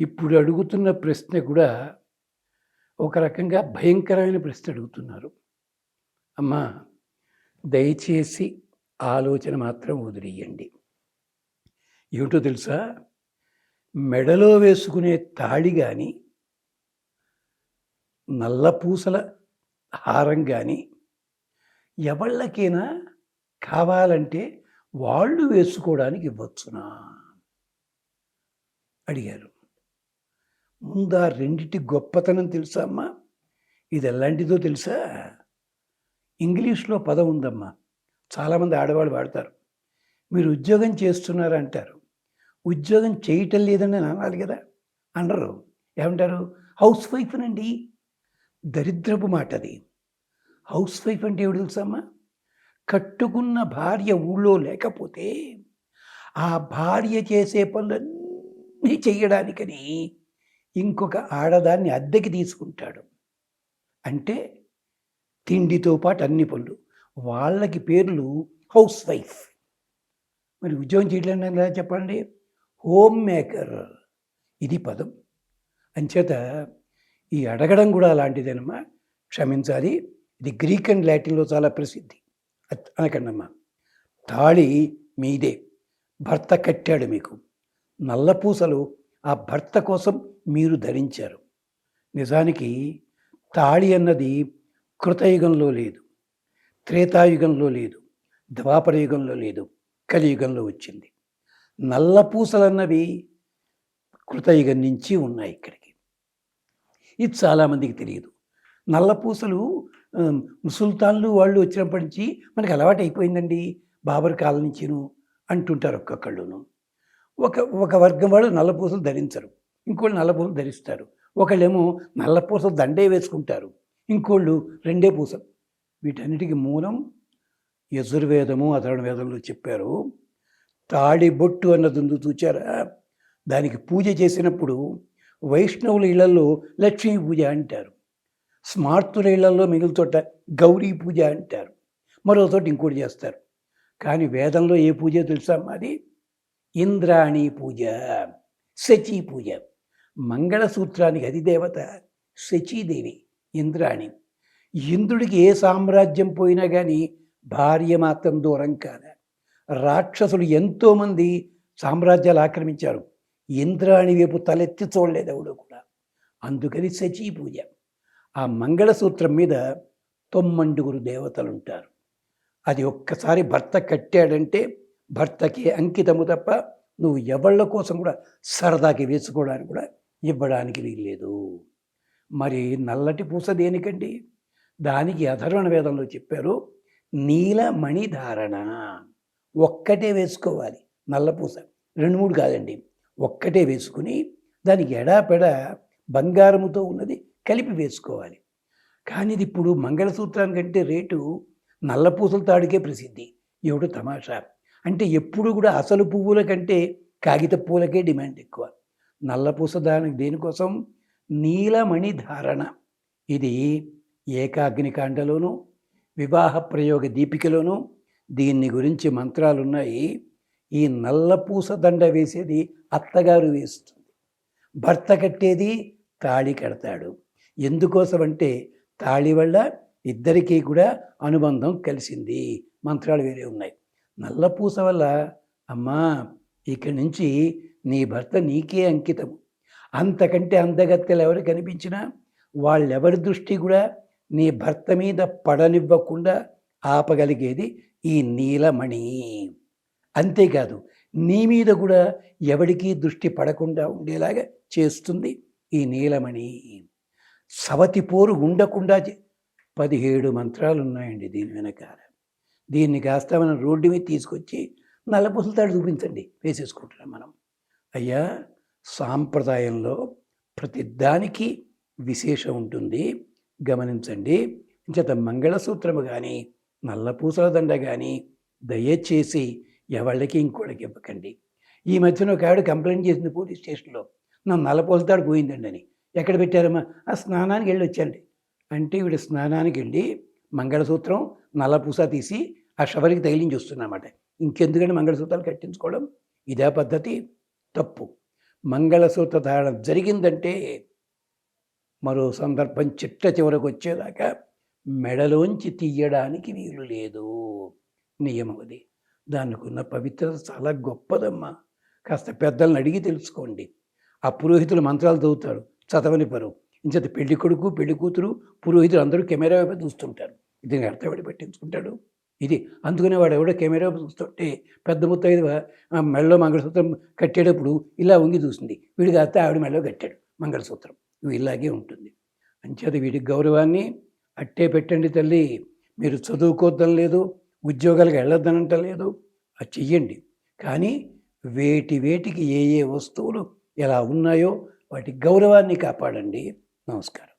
ఇప్పుడు అడుగుతున్న ప్రశ్న కూడా ఒక రకంగా భయంకరమైన ప్రశ్న అడుగుతున్నారు. అమ్మా దయచేసి ఆలోచన మాత్రం వదిలేయండి. ఏమిటో తెలుసా? మెడలో వేసుకునే తాళి కానీ నల్లపూసల హారం కానీ ఎవళ్ళకైనా కావాలంటే వాళ్ళు వేసుకోవడానికి ఇవ్వచ్చునా? అడిగారు. ముందా రెండిటి గొప్పతనం తెలుసా అమ్మా? ఇది ఎలాంటిదో తెలుసా? ఇంగ్లీష్లో పదం ఉందమ్మా. చాలామంది ఆడవాళ్ళు వాడతారు. మీరు ఉద్యోగం చేస్తున్నారు అంటారు. ఉద్యోగం చేయటం లేదని అనాలి కదా? అనరు. ఏమంటారు? హౌస్ వైఫ్ అండి దరిద్రపు మాట అది. హౌస్ వైఫ్ అంటే ఏమిటి తెలుసమ్మా కట్టుకున్న భార్య ఊళ్ళో లేకపోతే ఆ భార్య చేసే పనులన్నీ చేయడానికని ఇంకొక ఆడదాన్ని అద్దెకి తీసుకుంటాడు. అంటే తిండితో పాటు అన్ని పనులు. వాళ్ళకి పేర్లు హౌస్ వైఫ్. మరి ఉద్యోగం చేయడం ఎలా చెప్పండి? Homemaker. ఇది పదం. అంచేత ఈ అడగడం కూడా అలాంటిదేనమ్మా. క్షమించాలి. ఇది గ్రీక్ అండ్ లాటిన్లో చాలా ప్రసిద్ధి. అనకండమ్మా. తాళి మీదే. భర్త కట్టాడు మీకు. నల్లపూసలు ఆ భర్త కోసం మీరు ధరించారు. నిజానికి తాళి అన్నది కృతయుగంలో లేదు త్రేతాయుగంలో లేదు ద్వాపరయుగంలో లేదు కలియుగంలో వచ్చింది. నల్లపూసలన్నవి కృతయుగం నుంచి ఉన్నాయి ఇక్కడికి. ఇది చాలామందికి తెలియదు. నల్లపూసలు పూసలు సుల్తాన్లు వాళ్ళు వచ్చినప్పటి నుంచి మనకి అలవాటు అయిపోయిందండి బాబర్ కాలం నుంచిను అంటుంటారు ఒక్కొక్కళ్ళును. ఒక ఒక వర్గం వాళ్ళు నల్లపూసలు ధరించరు. ఇంకోళ్ళు నల్లపూసలు ధరిస్తారు. ఒకళ్ళేమో నల్లపూసలు దండే వేసుకుంటారు. ఇంకోళ్ళు రెండే పూసలు. వీటన్నిటికీ మూలం యజుర్వేదము అధర్వణ వేదంలో చెప్పారు. తాడి బొట్టు అన్నది ఉంది చూచారా? దానికి పూజ చేసినప్పుడు వైష్ణవుల ఇళ్ళలో లక్ష్మీ పూజ అంటారు. స్మార్తుల ఇళ్ళలో మిగులుతోట గౌరీ పూజ అంటారు. మరో చోట ఇంకోటి చేస్తారు. కానీ వేదంలో ఏ పూజ తెలుసా మాది? ఇంద్రాణి పూజ శచి పూజ. మంగళసూత్రానికి అధిదేవత శచీదేవి ఇంద్రాణి. ఇంద్రుడికి ఏ సామ్రాజ్యం పోయినా కానీ భార్య మాత్రం దూరం కాదు. రాక్షసులు ఎంతోమంది సామ్రాజ్యాలు ఆక్రమించారు. ఇంద్రాణి వైపు తలెత్తి చూడలేదు ఎవడు కూడా. అందుకని శచీ పూజ. ఆ మంగళసూత్రం మీద తొమ్మండుగురు దేవతలు ఉంటారు అది ఒక్కసారి భర్త కట్టాడంటే భర్తకి అంకితము తప్ప నువ్వు ఎవళ్ళ కోసం కూడా సరదాకి వేసుకోవడానికి కూడా ఇవ్వడానికి వీల్లేదు. మరి నల్లటి పూస దేనికండి? దానికి అధర్వణ వేదంలో చెప్పారు నీలమణి ధారణ ఒక్కటే వేసుకోవాలి నల్లపూస రెండు మూడు కాదండి. ఒక్కటే వేసుకుని దానికి ఎడాపెడ బంగారముతో ఉన్నది కలిపి వేసుకోవాలి. కానీ ఇది ఇప్పుడు మంగళసూత్రానికంటే రేటు నల్లపూసల తాడుకే ప్రసిద్ధి. ఏమిటో తమాషా. అంటే ఎప్పుడు కూడా అసలు పువ్వుల కంటే కాగిత పూలకే డిమాండ్ ఎక్కువ. నల్లపూస దానికి దేనికోసం? నీలమణి ధారణ. ఇది ఏకాగ్నికాండలోను వివాహ ప్రయోగ దీపికలోను దీన్ని గురించి మంత్రాలు ఉన్నాయి ఈ నల్లపూస దండ వేసేది అత్తగారు వేస్తుంది. భర్త కట్టేది తాళి కడతాడు. ఎందుకోసం అంటే తాళి వల్ల ఇద్దరికీ కూడా అనుబంధం కలిసింది. మంత్రాలు వేరే ఉన్నాయి. నల్ల పూస వల్ల అమ్మా ఇక్కడి నుంచి నీ భర్త నీకే అంకితం అంతకంటే అందగత్తెలు ఎవరు కనిపించినా వాళ్ళెవరి దృష్టి కూడా నీ భర్త మీద పడనివ్వకుండా ఆపగలిగేది ఈ నీలమణి. అంతేకాదు నీ మీద కూడా ఎవడికి దృష్టి పడకుండా ఉండేలాగా చేస్తుంది ఈ నీలమణి. సవతి పోరు ఉండకుండా పదిహేడు మంత్రాలు ఉన్నాయండి దీని వెనకాల. దీన్ని కాస్త మనం రోడ్డు మీద తీసుకొచ్చి నల్లపూసలతాడు చూపించండి వేసేసుకుంటున్నాం మనం. అయ్యా సాంప్రదాయంలో ప్రతి దానికి విశేషం ఉంటుంది. గమనించండి. చేత మంగళసూత్రము కానీ నల్లపూసల దండ కానీ దయచేసి ఎవళ్ళకి ఇంకోళ్ళకి ఇవ్వకండి. ఈ మధ్యన ఒక ఆవిడ కంప్లైంట్ చేసింది పోలీస్ స్టేషన్లో. నా నల్లపూసలతాడు పోయిందండి అని ఎక్కడ పెట్టారమ్మా? ఆ స్నానానికి వెళ్ళి వచ్చండి అంటే వీడు స్నానానికి వెళ్ళి మంగళసూత్రం నల్లపూస తీసి ఆ షవరికి తగిలించి వస్తున్నమాట ఇంకెందుకంటే మంగళసూత్రాలు కట్టించుకోవడం? ఇదే పద్ధతి? తప్పు. మంగళసూత్ర ధారణ జరిగిందంటే మరో సందర్భం చిట్ట చివరకు వచ్చేదాకా మెడలోంచి తీయడానికి వీలు లేదు. నియమం అది. దానికి ఉన్న పవిత్రత చాలా గొప్పదమ్మా. కాస్త పెద్దలను అడిగి తెలుసుకోండి. ఆ పురోహితులు మంత్రాలు చదువుతారు. చదవని పరువు ఇంచేత పెళ్ళి కొడుకు పెళ్ళి కూతురు పురోహితులు అందరూ కెమెరా వైపు చూస్తుంటారు. దీనికి అర్థపడి పెట్టించుకుంటాడు? ఇది. అందుకనే వాడు ఎవడో కెమెరా వైపు చూస్తుంటే పెద్ద ముత్తైదు మెళ్ళలో మంగళసూత్రం కట్టేటప్పుడు ఇలా వంగి చూసింది. వీడి కాస్తే ఆవిడ మెడలో కట్టాడు మంగళసూత్రం. ఇవి ఇలాగే ఉంటుంది. అంచేత వీడి గౌరవాన్ని అట్టే పెట్టండి తల్లి. మీరు చదువుకోవద్దని లేదు ఉద్యోగాలకు వెళ్ళొద్దనంట లేదు. అది చెయ్యండి. కానీ వేటి వేటికి ఏ ఏ వస్తువులు ఎలా ఉన్నాయో వాటి గౌరవాన్ని కాపాడండి. నమస్కారం.